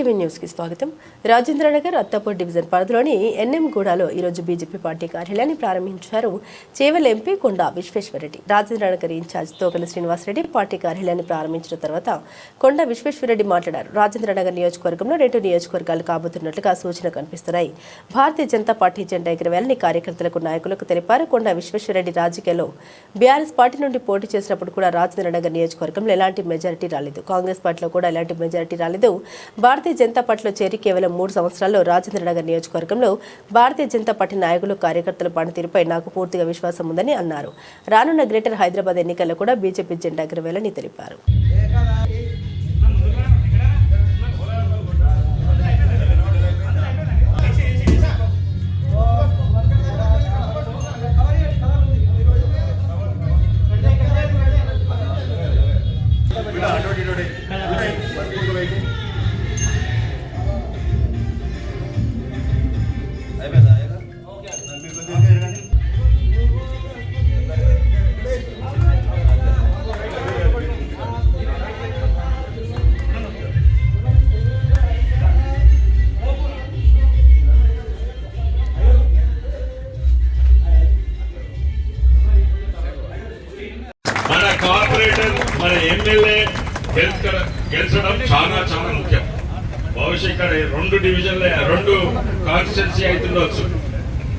STV న్యూస్కి స్వాగతం. Rajendranagar Attapur division పరిధిలోని ఎన్ఎం గూడలో ఈరోజు బీజేపీ పార్టీ కార్యాలయాన్ని ప్రారంభించారు. Chevella MP Konda Vishweshwar Reddy Rajendranagar in-charge Tokala Srinivas Reddy party కార్యాలయాన్ని ప్రారంభించిన తర్వాత కొండ విశ్వేశ్వరరెడ్డి మాట్లాడారు. రాజేంద్రనగర్ నియోజకవర్గంలో రెండు నియోజకవర్గాలు కాబోతున్నట్లుగా సూచన కనిపిస్తున్నాయి. భారతీయ జనతా పార్టీ జెండా ఎగరవేయాలని కార్యకర్తలకు నాయకులకు తెలిపారు. కొండ విశ్వేశ్వరరెడ్డి రాజకీయాల్లో బీఆర్ఎస్ పార్టీ నుండి పోటీ చేసినప్పుడు కూడా రాజేంద్రనగర్ నియోజకవర్గంలో ఎలాంటి మెజారిటీ రాలేదు. కాంగ్రెస్ పార్టీలో కూడా ఎలాంటి మెజారిటీ రాలేదు. భారతీయ జనతా పార్టీలో చేరి కేవలం మూడు సంవత్సరాల్లో రాజేంద్రనగర్ నియోజకవర్గంలో భారతీయ జనతా పార్టీ నాయకులు కార్యకర్తల పనితీరుపై నాకు పూర్తిగా విశ్వాసం ఉందని అన్నారు. రానున్న గ్రేటర్ హైదరాబాద్ ఎన్నికల్లో కూడా బీజేపీ జెండా ఎగరవేయాలని తెలిపారు. మన ఎమ్మెల్యే గెలుచుక- గెలిచడం చాలా చాలా ముఖ్యం. బహుశా ఇక్కడ రెండు డివిజన్ల రెండు కాన్స్టిట్యున్సీ అవుతుండొచ్చు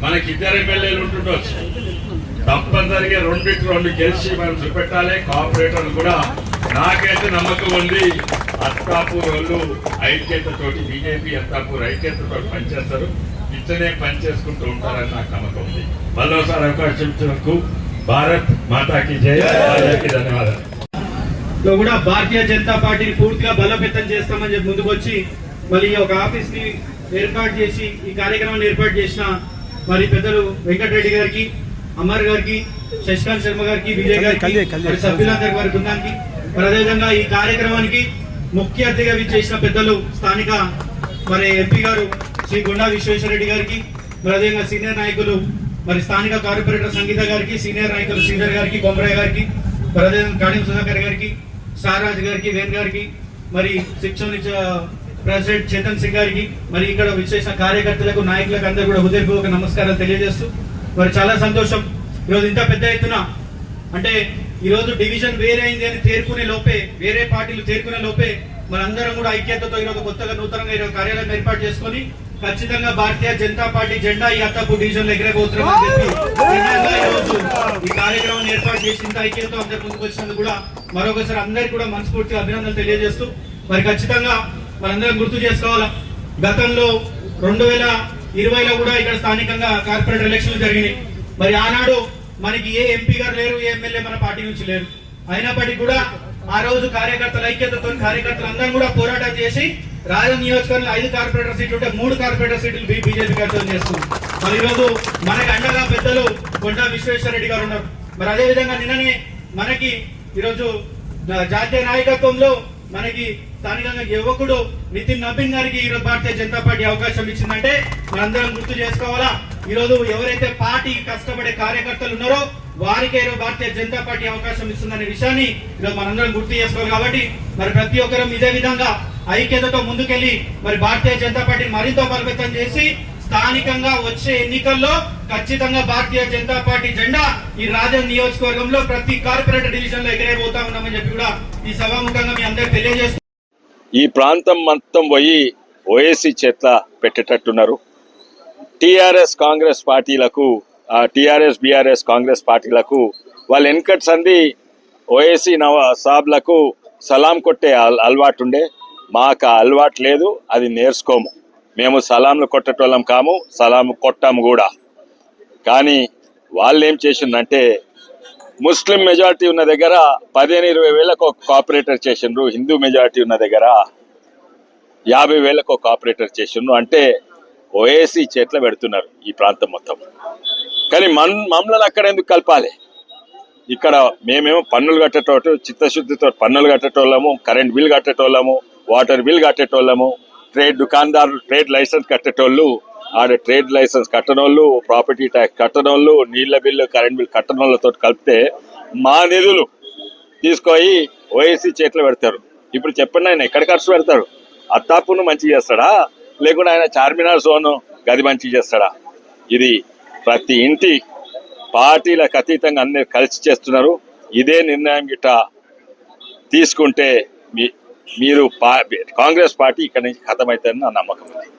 మనకి ఇద్దరు ఎమ్మెల్యేలు ఉంటుండొచ్చు. తప్పనిసరిగా రెండింటి రెండు గెలిచి మనం చూపెట్టాలి. కార్పొరేటర్ కూడా నాకైతే నమ్మకం ఉంది. అత్తాపూర్ వాళ్ళు ఐక్యతతోటి బీజేపీ అత్తాపూర్ ఐక్యతతో పనిచేస్తారు. ఇట్లనే పనిచేసుకుంటూ ఉంటారని నాకు నమ్మకం ఉంది. మరోసారి అవకాశం ఇచ్చినందుకు భారత్ మాతాకి జయ ధన్యవాదాలు. లో కూడా భారతీయ జనతా పార్టీని పూర్తిగా బలోపేతం చేస్తామని చెప్పి ముందుకు వచ్చి మళ్ళీ ఈ ఒక ఆఫీస్ని ఏర్పాటు చేసి ఈ కార్యక్రమాన్ని ఏర్పాటు చేసిన మరి పెద్దలు వెంకటరెడ్డి గారికి అమర్ గారికి శశికాంత్ శర్మ గారికి విజయ్ గారికి మరి సభ్యులందరి వారి బృందానికి. మరి అదేవిధంగా ఈ కార్యక్రమానికి ముఖ్య అతిథిగా విచ్చేసిన పెద్దలు స్థానిక మరి ఎంపీ గారు శ్రీ గుండా విశ్వేశ్వరరెడ్డి గారికి మరి అదేవిధంగా సీనియర్ నాయకులు మరి స్థానిక కార్పొరేటర్ సంగీత గారికి సీనియర్ నాయకులు శ్రీధర్ గారికి బొమ్మరాయ్ గారికి మరి అదేవిధంగా కాడిం సుధాకర్ గారికి సారాజ్ గారికి వేణ్ గారికి మరి శిక్షణ ప్రెసిడెంట్ చేతన్ సింగ్ గారికి మరి ఇక్కడ విశేష కార్యకర్తలకు నాయకులకు అందరూ కూడా హృదయపూర్వక నమస్కారాలు తెలియజేస్తూ మరి చాలా సంతోషం. ఈరోజు ఇంత పెద్ద ఎత్తున అంటే ఈరోజు డివిజన్ వేరే అయింది అని తేరుకునే లోపే వేరే పార్టీలు తేరుకునే లోపే మనందరం కూడా ఐక్యతతో ఈరోజు కొత్తగా నూతనంగా ఈరోజు కార్యాలయం ఏర్పాటు చేసుకొని ఖచ్చితంగా భారతీయ జనతా పార్టీ జెండా ఈ అత్తపు డివిజన్లో ఎగరబోతున్నామని చెప్పి ఈ కార్యక్రమం ఏర్పాటు చేసి ఇంత అందరి ముందుకు వచ్చినందుకు కూడా మరొకసారి అందరికి కూడా మనస్ఫూర్తిగా అభినందనలు తెలియజేస్తూ మరి ఖచ్చితంగా మనందరం గుర్తు చేసుకోవాలా గతంలో రెండు వేల ఇరవైలో కూడా ఇక్కడ స్థానికంగా కార్పొరేట్ ఎలక్షన్లు జరిగినాయి. మరి ఆనాడు మనకి ఏ ఎంపీ గారు లేరు ఏ ఎమ్మెల్యే మన పార్టీ నుంచి లేరు. అయినప్పటికీ కూడా ఆ రోజు కార్యకర్తల ఐక్యతతో కార్యకర్తలు అందరం కూడా పోరాటం చేసి రాజ నియోజకవర్గంలో ఐదు కార్పొరేటర్ సీట్లు ఉంటే మూడు కార్పొరేటర్ సీట్లు బీజేపీ కర్తవ్యం చేస్తుంది. మరి ఈరోజు మనకి అండగా పెద్దలు కొండా విశ్వేశ్వరరెడ్డి గారు ఉన్నారు. మరి అదే విధంగా నిన్ననే మనకి ఈరోజు జాతీయ నాయకత్వంలో మనకి స్థానికంగా యువకుడు నితిన్ నబీన్ గారికి ఈరోజు భారతీయ జనతా పార్టీ అవకాశం ఇచ్చిందంటే మనందరం గుర్తు చేసుకోవాలా? ఈరోజు ఎవరైతే పార్టీ కష్టపడే కార్యకర్తలు ఉన్నారో వారికే భారతీయ జనతా పార్టీ అవకాశం ఇస్తుందనే విషయాన్ని ఈరోజు మనందరం గుర్తు చేసుకోవాలి కాబట్టి మరి ప్రతి ఒక్కరం ఇదే విధంగా ఐక్యతతో ముందుకెళ్ళి మరి భారతీయ జనతా పార్టీ మరింత బలోపేతం చేసి స్థానికంగా వచ్చే ఎన్నికల్లో ఖచ్చితంగా భారతీయ జనతా పార్టీ జెండా ఈ రాజన్ నియోజకవర్గంలో ప్రతి కార్పొరేటర్ డివిజన్లో ఎగిరైపోతా ఉన్నామని చెప్పి కూడా ఈ సభాముఖంగా మీ అందరికి తెలియజేస్తూ ఈ ప్రాంతం మొత్తం పోయి ఓఎస్సీ చేత పెట్టేటట్టున్నారు. టీఆర్ఎస్ కాంగ్రెస్ పార్టీలకు టీఆర్ఎస్ బీఆర్ఎస్ కాంగ్రెస్ పార్టీలకు వాళ్ళ వెనకట్స్ సంది ఓఎస్సీ నవ సాబ్లకు సలాం కొట్టే అల్- అలవాటు ఉండే మాకు ఆ అలవాటు లేదు అది నేర్చుకోము. మేము సలాంలు కొట్టేటోళ్ళం కాము సలాం కొట్టాము కూడా. కానీ వాళ్ళు ఏం చేసిందంటే ముస్లిం మెజారిటీ ఉన్న దగ్గర పదిహేను ఇరవై వేలకు ఒక కాపరేటర్ చేసిండ్రు. హిందూ మెజారిటీ ఉన్న దగ్గర యాభై వేలకు ఒక కాపరేటర్ చేసిండ్రు. అంటే ఓఏసీ చెట్లు పెడుతున్నారు ఈ ప్రాంతం మొత్తం. కానీ మన్ మమ్మల్ని అక్కడ ఎందుకు కలపాలి? ఇక్కడ మేమేమో పన్నులు కట్టేటోటు చిత్తశుద్ధితో పన్నులు కట్టేటోళ్ళము కరెంట్ బిల్ కట్టేటోళ్ళము వాటర్ బిల్ కట్టేటోళ్ళము ట్రేడ్ దుకాణదారులు ట్రేడ్ లైసెన్స్ కట్టేటోళ్ళు ఆడ ట్రేడ్ లైసెన్స్ కట్టనోళ్ళు ప్రాపర్టీ ట్యాక్స్ కట్టనోళ్ళు నీళ్ళ బిల్లు కరెంట్ బిల్ కట్టనోళ్ళతో కలిపితే మా నిధులు తీసుకొని ఓఎస్సీ చేతిలో పెడతారు. ఇప్పుడు చెప్పండి ఆయన ఎక్కడ ఖర్చు పెడతారు అత్తాపును మంచి చేస్తాడా? లేకుంటే ఆయన చార్మినార్ జోన్ గది మంచి చేస్తాడా? ఇది ప్రతి ఇంటి పార్టీలకు అతీతంగా అన్ని కలిసి చేస్తున్నారు. ఇదే నిర్ణయం గిట్ట తీసుకుంటే మీ మీరు పా కాంగ్రెస్ పార్టీ ఇక్కడ నుంచి ఖతమవుతుందని నా నమ్మకం. ఉంది